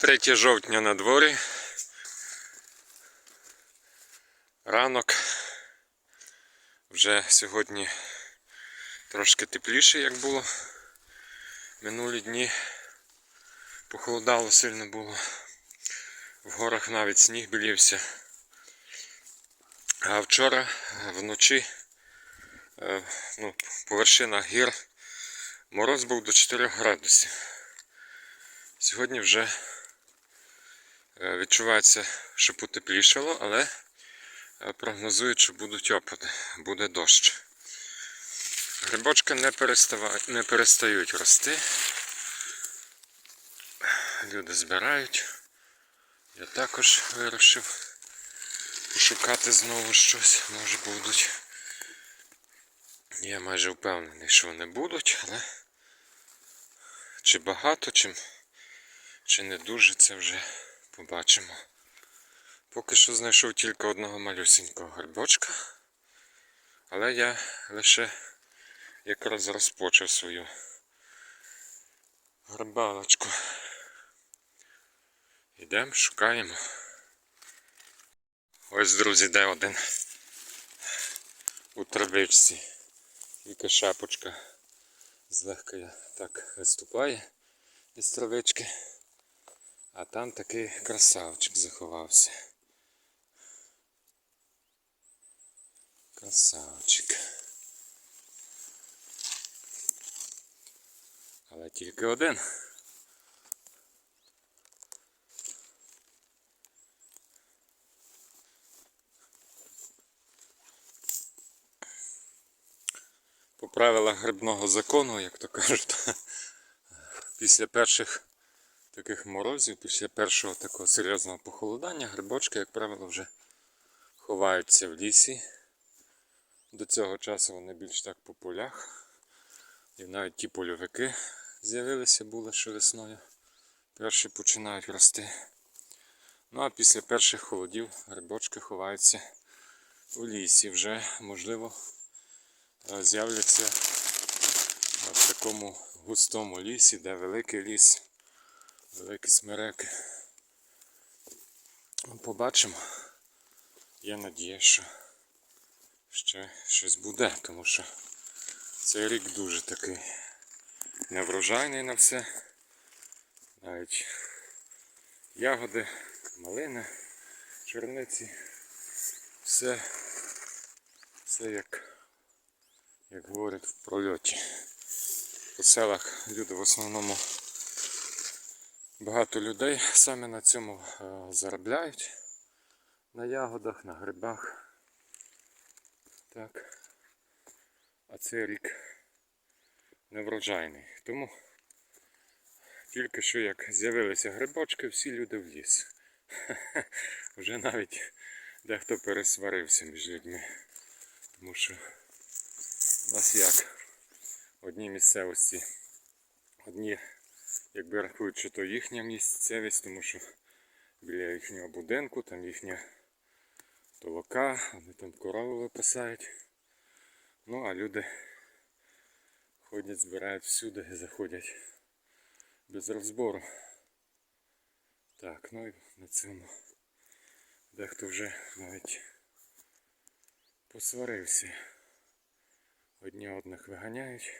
3 жовтня на дворі. Ранок. Вже сьогодні трошки тепліше, як було. Минулі дні похолодало сильно було. В горах навіть сніг білівся. А вчора е, вночі е, ну, по вершинах гір мороз був до 4 градусів. Сьогодні вже відчувається, що потеплішало, але е, прогнозують, що будуть опади, буде дощ. Грибочки не, не перестають рости. Люди збирають. Я також вирішив пошукати знову щось, може будуть. Я майже впевнений, що вони будуть, але чи багато, чи, чи не дуже, це вже побачимо. Поки що знайшов тільки одного малюсенького грибочка, але я лише якраз розпочав свою грибалочку. Йдемо, шукаємо. Ось, друзі, де один у травичці. Тільки шапочка злегка так виступає із травички. А там такий красавчик заховався. Красавчик. Але тільки один. По правилах грибного закону, як то кажуть, після перших таких морозів, після першого такого серйозного похолодання, грибочки, як правило, вже ховаються в лісі. До цього часу вони більш так по полях. І навіть ті польовики з'явилися були що весною. Перші починають рости. Ну а після перших холодів грибочки ховаються у лісі. Вже можливо е, з'являться в такому густому лісі, де великий ліс, великі смереки. Ну, Побачимо. Є надія, що ще щось буде, тому що цей рік дуже такий неврожайний на все. Навіть ягоди, малина, чорниці. Все, все як, як говорять в прольоті. По селах люди в основному багато людей саме на цьому е, заробляють. На ягодах, на грибах. Так. А цей рік неврожайний. Тому тільки що як з'явилися грибочки, всі люди в ліс. Вже навіть дехто пересварився між людьми. Тому що у нас як одні місцевості, одні, якби рахують, що то їхня місцевість, тому що біля їхнього будинку, там їхня толока, вони там корову випасають. Ну а люди ходять, збирають всюди і заходять без розбору. Так, ну і на цьому дехто вже навіть посварився. Одні одних виганяють,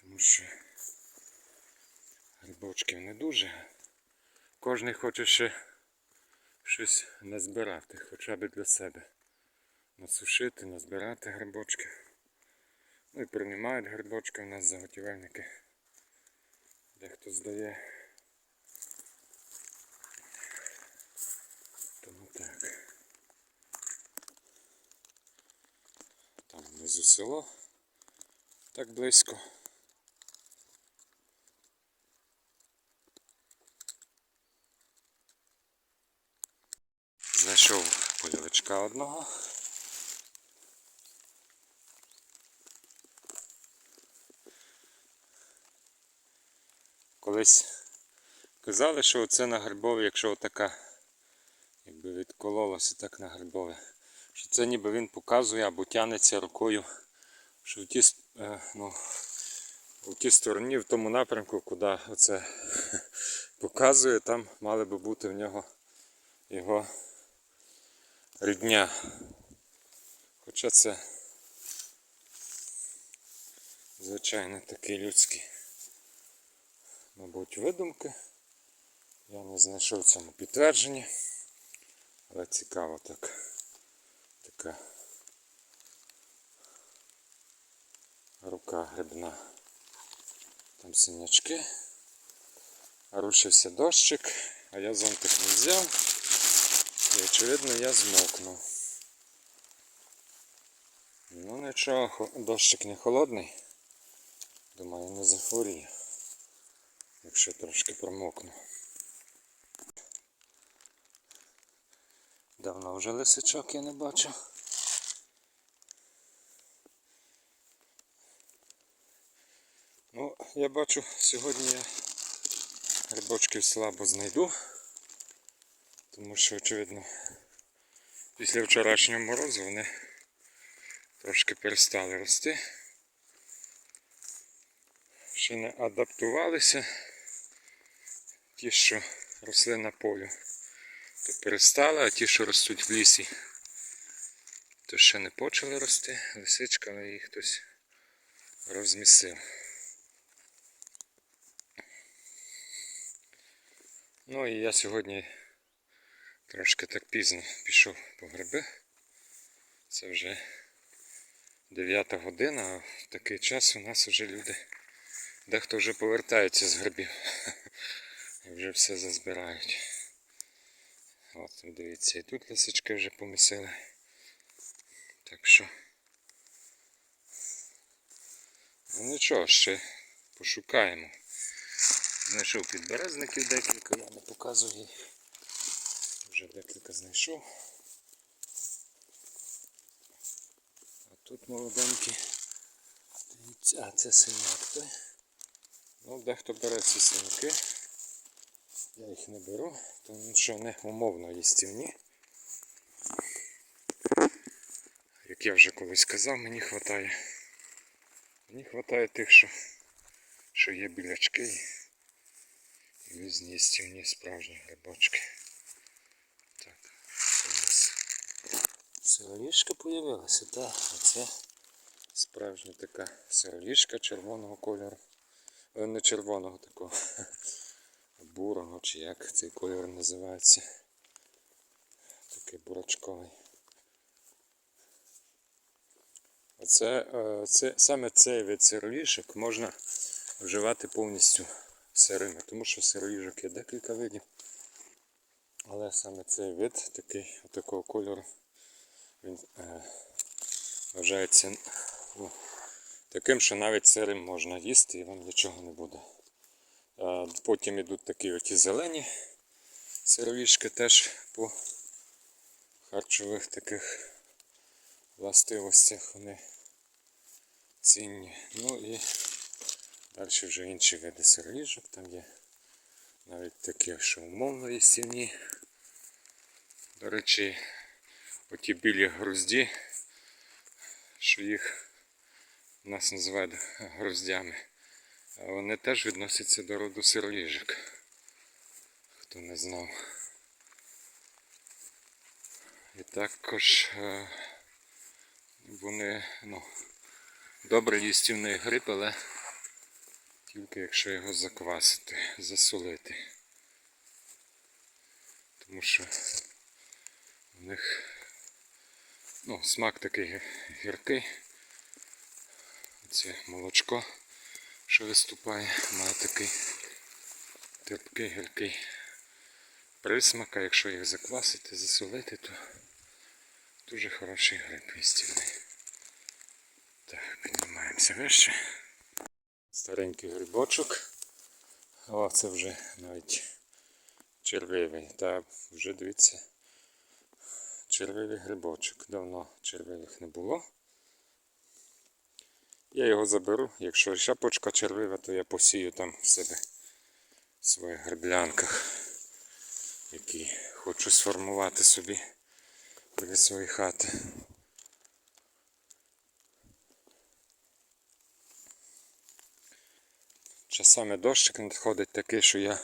тому що грибочків не дуже. Кожен хоче ще щось назбирати, хоча б для себе. Насушити, назбирати грибочки. Ну і приймають грибочки у нас заготівельники. Дехто здає. Тому так. Там внизу село. Так близько. Знайшов польовичка одного. Колись казали, що оце на грибові, якщо отака, якби відкололося так на грибове, що це ніби він показує або тянеться рукою, що в ті, е, ну, в тій стороні, в тому напрямку, куди оце показує, там мали би бути в нього його рідня. Хоча це звичайно такі людські, мабуть, видумки. Я не знайшов цьому підтвердження, але цікаво так. Така рука грибна. Там синячки. Рушився дощик, а я зонтик не взяв. І очевидно я змокнув. Ну нічого, дощик не холодний. Думаю, не захворію. Якщо трошки промокну. Давно вже лисичок я не бачив. Ну, я бачу, сьогодні я грибочків слабо знайду, тому що, очевидно, після вчорашнього морозу вони трошки перестали рости. Ще не адаптувалися ті, що росли на полю, то перестали, а ті, що ростуть в лісі, то ще не почали рости. Лисичка, але їх хтось розмісив. Ну і я сьогодні трошки так пізно пішов по гриби. Це вже 9 година, а в такий час у нас вже люди, дехто вже повертається з грибів. І вже все зазбирають. От дивіться, і тут лисички вже помісили. Так що. Ну нічого, ще пошукаємо. Знайшов підберезників декілька, я не показую їх. Вже декілька знайшов. А тут молоденькі. А це синяк той. Ну, дехто бере ці синяки. Я їх не беру, тому що вони умовно їстівні. Як я вже колись казав, мені вистачає. Мені вистачає тих, що, що є білячки. І різні їстівні справжні грибочки. Так, це у нас сироліжка появилася, так. Оце справжня така сироліжка червоного кольору. Е, Не червоного такого. Бурого чи як цей кольор називається. Такий бурачковий. Оце, е, це, саме цей вид сироліжок можна вживати повністю сирими, тому що сироліжок є декілька видів. Але саме цей вид такий, такого кольору, він е, вважається ну, таким, що навіть сирим можна їсти і вам нічого не буде. Е, потім йдуть такі оті зелені сировішки теж по харчових таких властивостях вони цінні. Ну і далі вже інші види сировіжок, там є навіть такі, що умовно їстівні. До речі, оті білі грузді, що їх нас називають груздями, вони теж відносяться до роду сироліжок. Хто не знав. І також е, вони ну, добре їстівний гриб, але тільки якщо його заквасити, засолити. Тому що в них ну, смак такий гіркий. Це молочко, що виступає, має такий терпкий гіркий присмак, а якщо їх заквасити, засолити, то дуже хороший гриб їстівний. Так, піднімаємося вище. Старенький грибочок. О, це вже навіть червивий. Та вже дивіться. Червивий грибочок. Давно червивих не було. Я його заберу. Якщо шапочка червива, то я посію там в себе в своїх гриблянках, які хочу сформувати собі біля своєї хати. Часами дощик надходить такий, що я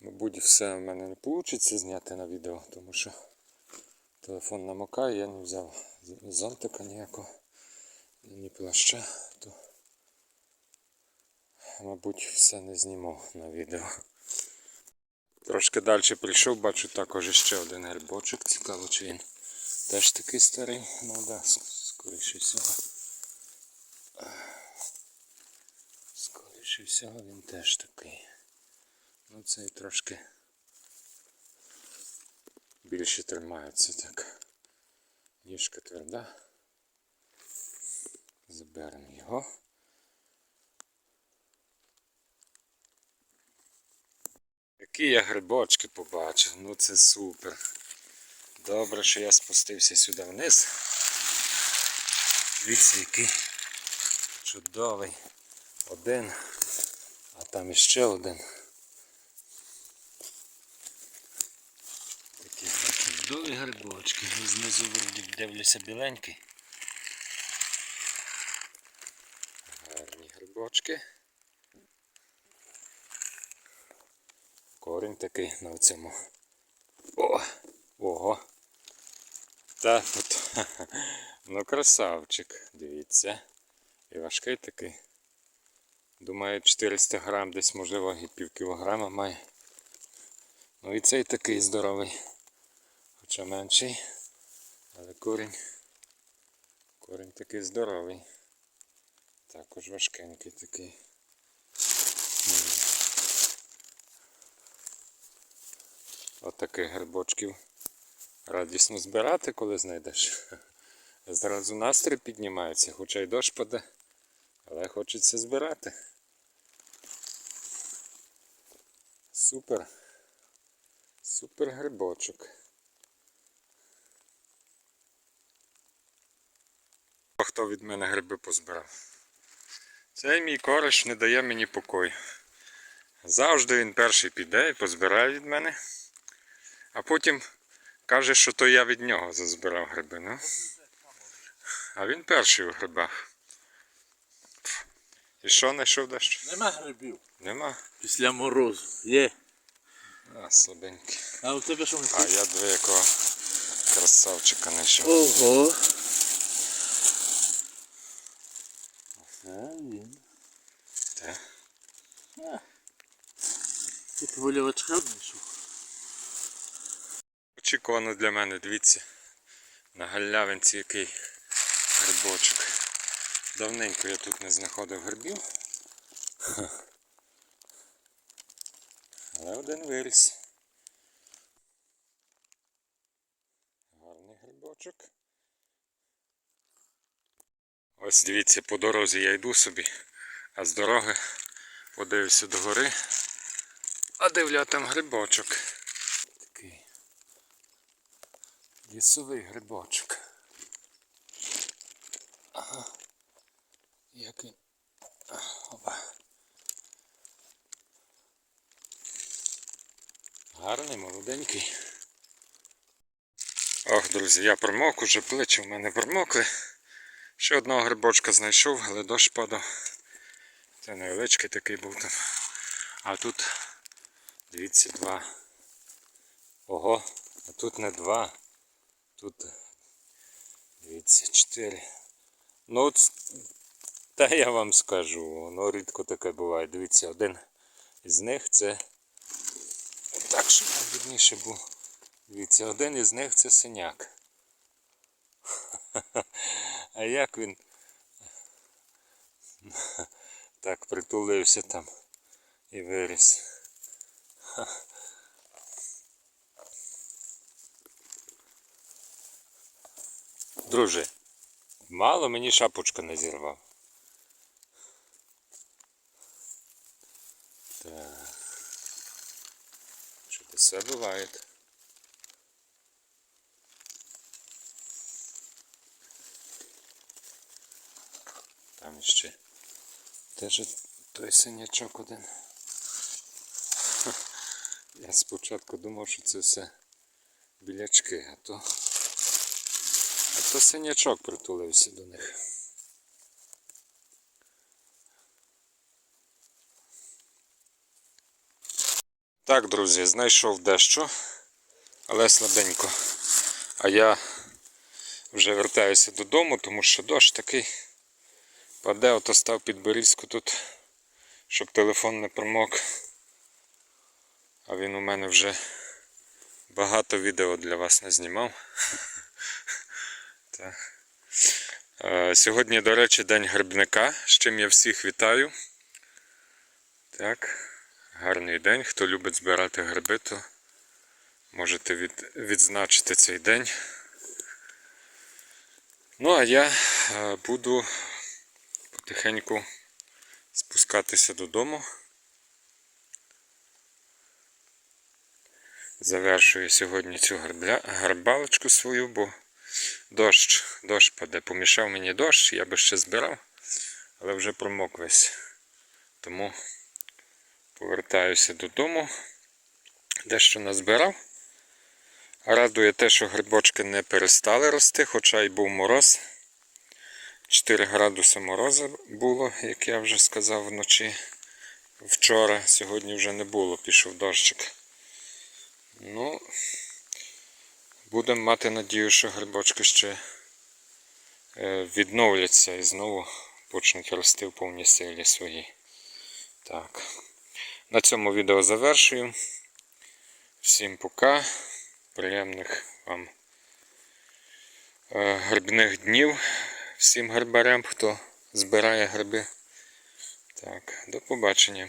Мабуть, все в мене не вийде зняти на відео, тому що телефон намокає, я не взяв зонтика ніякого, ні плаща, то мабуть все не зніму на відео. Трошки далі прийшов, бачу також ще один грибочок. Цікаво, чи він теж такий старий. Ну да, скоріше всього. Скоріше всього він теж такий. Ну цей трошки більше тримається так. Ніжка тверда. Заберемо його. Які я грибочки побачив, ну це супер. Добре, що я спустився сюди вниз. Дивіться, який чудовий. Один, а там іще один. Такі чудові грибочки. Знизу вроді дивлюся біленький. Гарні грибочки. Корінь такий на цьому. О! Ого! Та тут. Ну красавчик, дивіться. І важкий такий. Думаю, 400 грам, десь можливо і пів кілограма має. Ну і цей такий здоровий. Хоча менший. Але корінь. Корінь такий здоровий. Також важкенький такий. М. От грибочків радісно збирати, коли знайдеш. Зразу настрій піднімається, хоча й дощ паде, але хочеться збирати. Супер. Супер грибочок. Хто від мене гриби позбирав? Цей мій кореш не дає мені покою. Завжди він перший піде і позбирає від мене, а потім каже, що то я від нього зазбирав гриби. Ну? А він перший у грибах. І що знайшов дещо? Нема грибів Нема. після морозу. Є. А, слабенький. А у тебе що А я диви якого красавчика знайшов. Ого. А він. Те. Тут волівачка знайшов. Очікувано для мене, дивіться. На галявинці який грибочок. Давненько я тут не знаходив грибів. Але один виріс. Гарний грибочок. Ось дивіться, по дорозі я йду собі, а з дороги подивився до гори. А дивля там грибочок. Такий лісовий грибочок. Ага. Як він. А, Опа. Гарний, молоденький. Ох, друзі, я промок, уже плечі в мене промокли. Ще одного грибочка знайшов, але дощ падав. Це невеличкий такий був там. А тут, дивіться, два. Ого, а тут не два. Тут, дивіться, чотири. Ну, от, та я вам скажу, воно рідко таке буває. Дивіться, один із них це. Так, щоб вам видніше був. Дивіться, один із них це синяк. А як він так притулився там і виріс. Друже, мало мені шапочка не зірвав. Так. Чудеса бувають. Там ще теж той синячок один. Я спочатку думав, що це все білячки, а то, а то синячок притулився до них. Так, друзі, знайшов дещо, але слабенько. А я вже вертаюся додому, тому що дощ такий паде, ото став під берізку тут, щоб телефон не промок. А він у мене вже багато відео для вас не знімав. Е, Сьогодні, до речі, День грибника, з чим я всіх вітаю. Так, гарний день. Хто любить збирати гриби, то можете від, відзначити цей день. Ну, а я е, буду потихеньку спускатися додому. Завершую сьогодні цю гарбалочку свою, бо дощ, дощ паде. Помішав мені дощ, я би ще збирав, але вже промок весь. Тому повертаюся додому. Дещо назбирав. Радує те, що грибочки не перестали рости, хоча й був мороз. 4 градуси морозу було, як я вже сказав вночі. Вчора, сьогодні вже не було, пішов дощик. Ну, будемо мати надію, що грибочки ще е, відновляться і знову почнуть рости в повній силі свої. Так. На цьому відео завершую. Всім пока. Приємних вам е, грибних днів. Всім грибарям, хто збирає гриби. Так, до побачення.